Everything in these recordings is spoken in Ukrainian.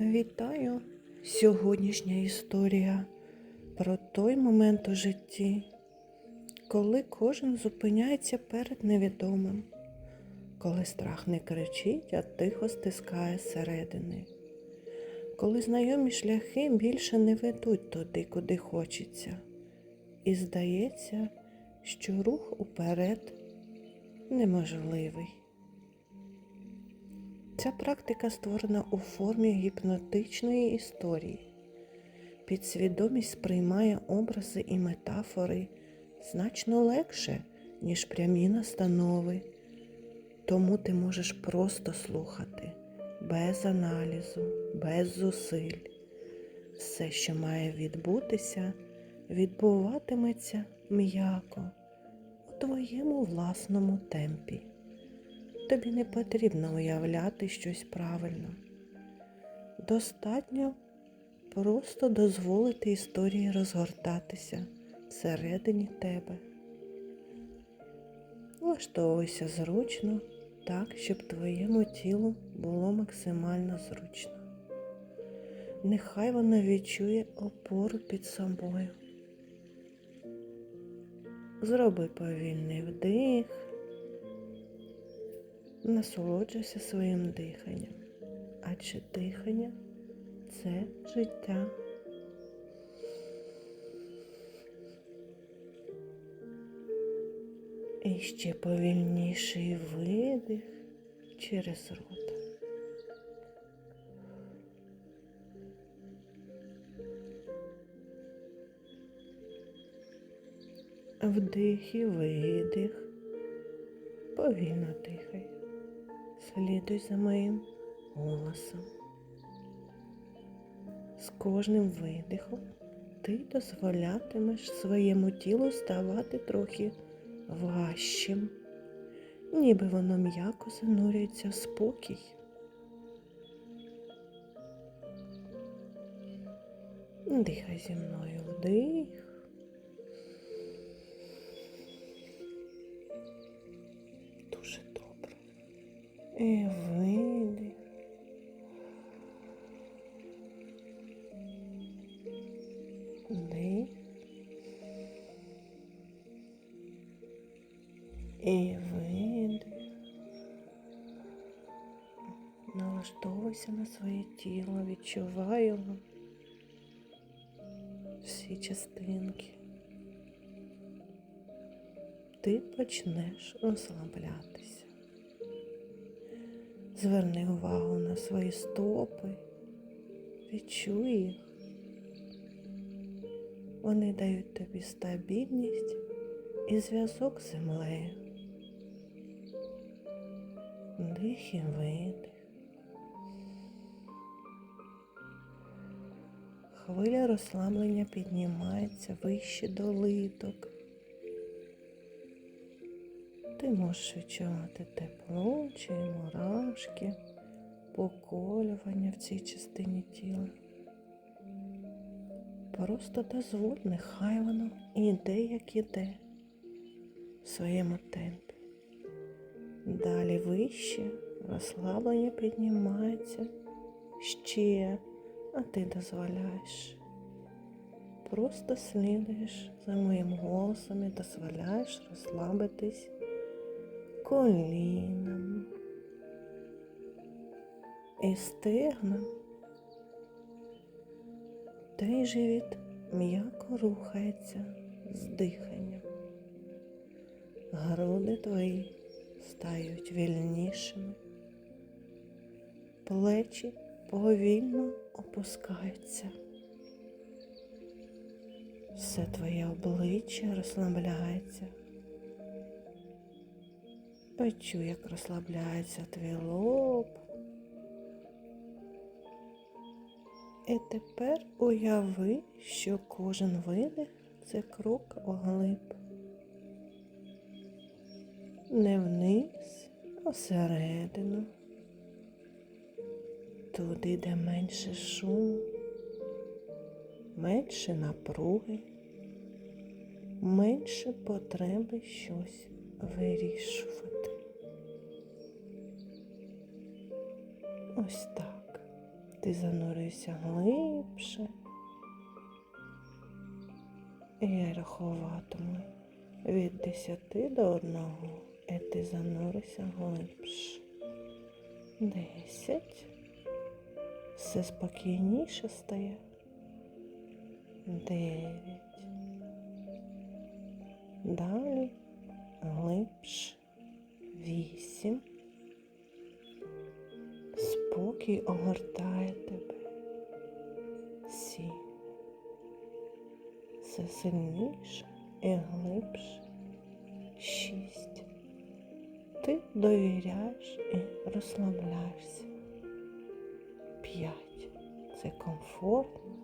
Вітаю! Сьогоднішня історія про той момент у житті, коли кожен зупиняється перед невідомим, коли страх не кричить, а тихо стискає зсередини, коли знайомі шляхи більше не ведуть туди, куди хочеться, і здається, що рух уперед неможливий. Ця практика створена у формі гіпнотичної історії. Підсвідомість сприймає образи і метафори значно легше, ніж прямі настанови. Тому ти можеш просто слухати, без аналізу, без зусиль. Все, що має відбутися, відбуватиметься м'яко у твоєму власному темпі. Тобі не потрібно уявляти щось правильно. Достатньо просто дозволити історії розгортатися всередині тебе. Влаштовуйся зручно, так, щоб твоєму тілу було максимально зручно. Нехай воно відчує опору під собою. Зроби повільний вдих. Насолоджуйся своїм диханням, адже дихання це життя. І ще повільніший видих через рот. Вдих і видих. Повільно дихай. Слідуй за моїм голосом. З кожним видихом ти дозволятимеш своєму тілу ставати трохи важчим, ніби воно м'яко занурюється в спокій. Дихай зі мною вдих. І видих. Вдих. І видих. Налаштовуйся на своє тіло, відчувай. Всі частинки. Ти почнеш розслаблятися. Зверни увагу на свої стопи, відчуй їх. Вони дають тобі стабільність і зв'язок з землею. Дих і видих. Хвиля розслаблення піднімається вище до литок. Ти можеш відчувати тепло чи мурашки, поколювання в цій частині тіла. Просто дозволь, нехай воно іде, як іде в своєму темпі. Далі вище розслаблення піднімається ще, а ти дозволяєш. Просто слідуєш за моїм голосом і дозволяєш розслабитись колінам і стегнам. Твій живіт м'яко рухається з диханням. Груди твої стають вільнішими, плечі повільно опускаються. Все твоє обличчя розслабляється. Почуй, як розслабляється твій лоб. І тепер уяви, що кожен видих це крок вглиб. Не вниз, а всередину. Туди, де менше шуму, менше напруги, менше потреби щось вирішувати. Ось так. ти занурився глибше. І я рахуватиму від десяти до одного, і ти зануришся глибше. Десять. Все спокійніше стає. Дев'ять. Далі глибше. Вісім. Спокій огортає тебе. Сім. Все сильніше і глибше. Шість. Ти довіряєш і розслабляєшся. П'ять. Це комфортно,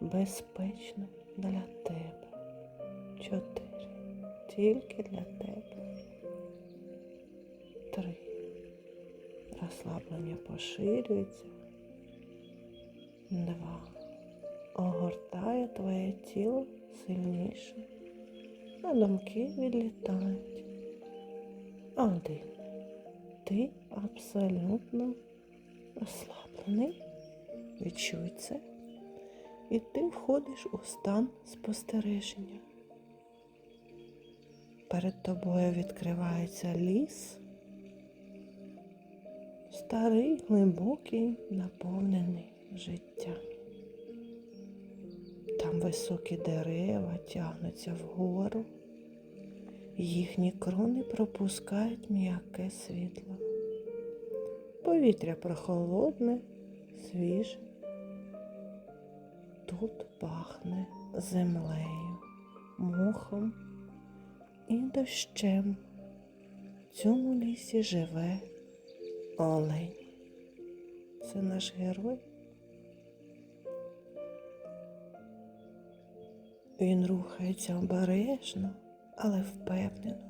безпечно для тебе. Чотири. Тільки для тебе. Три. Розслаблення поширюється. Два. Огортає твоє тіло сильніше, а думки відлітають. Один. Ти абсолютно розслаблений. Відчуй це. І ти входиш у стан спостереження. Перед тобою відкривається ліс, старий, глибокий, наповнений життям. Там високі дерева тягнуться вгору, їхні крони пропускають м'яке світло. Повітря прохолодне, свіже. Тут пахне землею, мохом і дощем. В цьому лісі живе олень. Це наш герой. Він рухається обережно, але впевнено.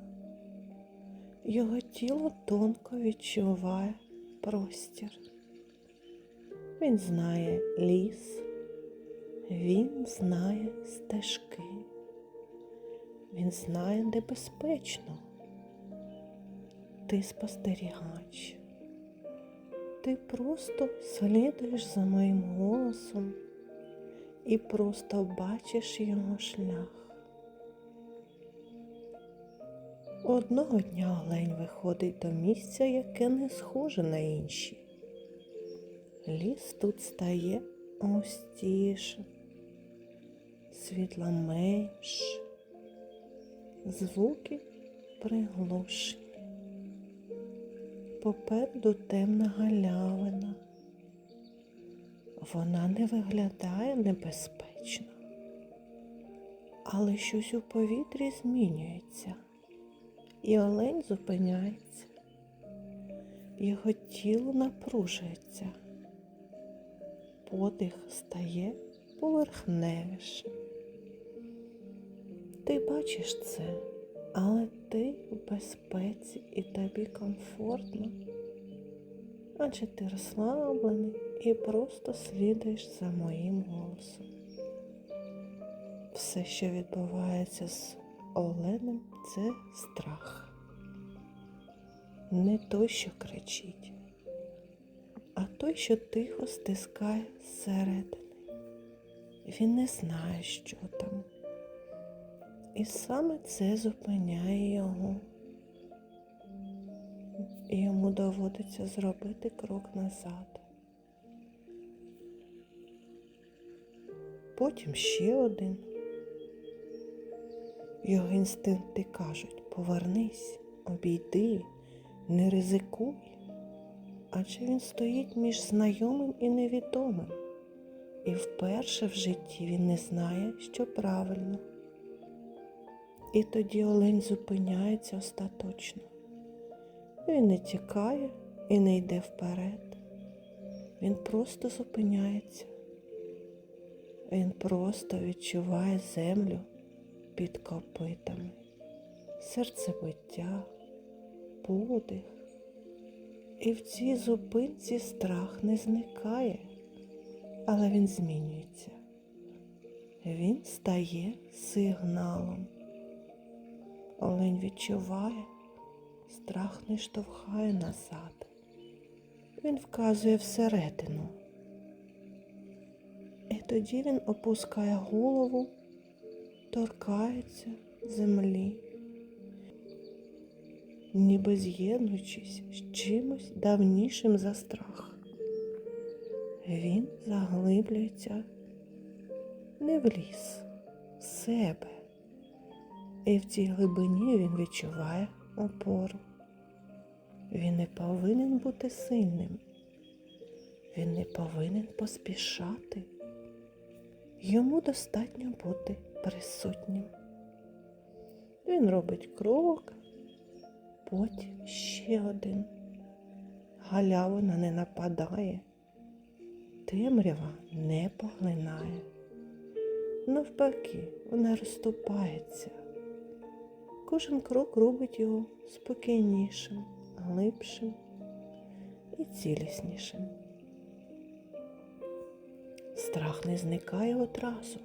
Його тіло тонко відчуває простір. Він знає ліс, він знає стежки, він знає, де безпечно. Ти спостерігач. Ти просто слідуєш за моїм голосом і просто бачиш його шлях. Одного дня олень виходить до місця, яке не схоже на інші. Ліс тут стає густіше, світла менше, звуки приглушені. Попереду темна галявина. Вона не виглядає небезпечно, але щось у повітрі змінюється, і олень зупиняється, його тіло напружується, подих стає поверхневішим. Ти бачиш це, але ти в безпеці і тобі комфортно, адже ти розслаблений і просто слідуєш за моїм голосом. Все, що відбувається з Оленем, це страх. Не той, що кричить, а той, що тихо стискає зсередини. Він не знає, що там. І саме це зупиняє його. І йому доводиться зробити крок назад. Потім ще один. Його інстинкти кажуть, повернись, обійди, не ризикуй, адже він стоїть між знайомим і невідомим, і вперше в житті він не знає, що правильно. І тоді олень зупиняється остаточно. Він не тікає і не йде вперед. Він просто зупиняється. Він просто відчуває землю під копитами, серцебиття, подих. І в цій зупинці страх не зникає, але він змінюється. Він стає сигналом. Олень відчуває, страх не штовхає назад. Він вказує всередину, І тоді він опускає голову, торкається землі, ніби з'єднуючись з чимось давнішим за страх. Він заглиблюється не в ліс, в себе. І в цій глибині він відчуває опору. Він не повинен бути сильним. Він не повинен поспішати. Йому достатньо бути присутнім. Він робить крок, потім ще один. Галявина не нападає, темрява не поглинає. Навпаки, вона розступається. Кожен крок робить його спокійнішим, глибшим і ціліснішим. Страх не зникає одразу.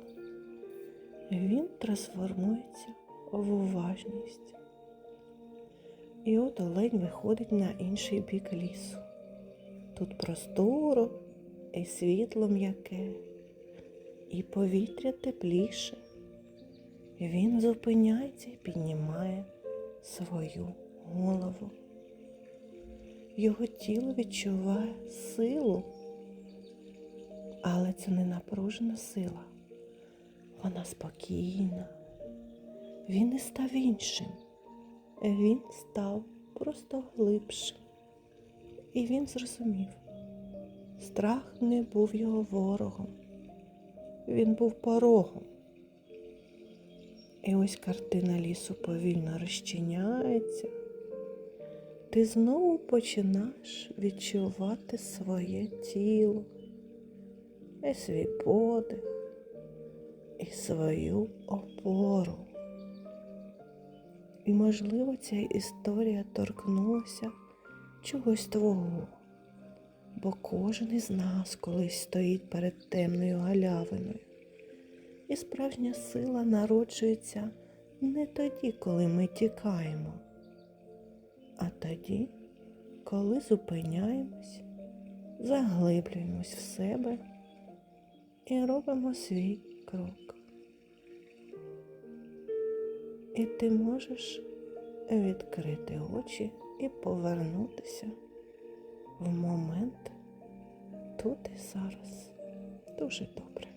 Він трансформується в уважність. І от олень виходить на інший бік лісу. Тут просторо і світло м'яке, і повітря тепліше. Він зупиняється і піднімає свою голову. Його тіло відчуває силу, але це не напружена сила. Вона спокійна. Він не став іншим. Він став просто глибшим. І він зрозумів, страх не був його ворогом. Він був порогом. І ось картина лісу повільно розчиняється. Ти знову починаєш відчувати своє тіло, і свій подих, і свою опору. І, можливо, ця історія торкнулася чогось твого, бо кожен із нас колись стоїть перед темною галявиною. І справжня сила народжується не тоді, коли ми тікаємо, а тоді, коли зупиняємось, заглиблюємось в себе і робимо свій крок. І ти можеш відкрити очі і повернутися в момент тут і зараз. Дуже добре.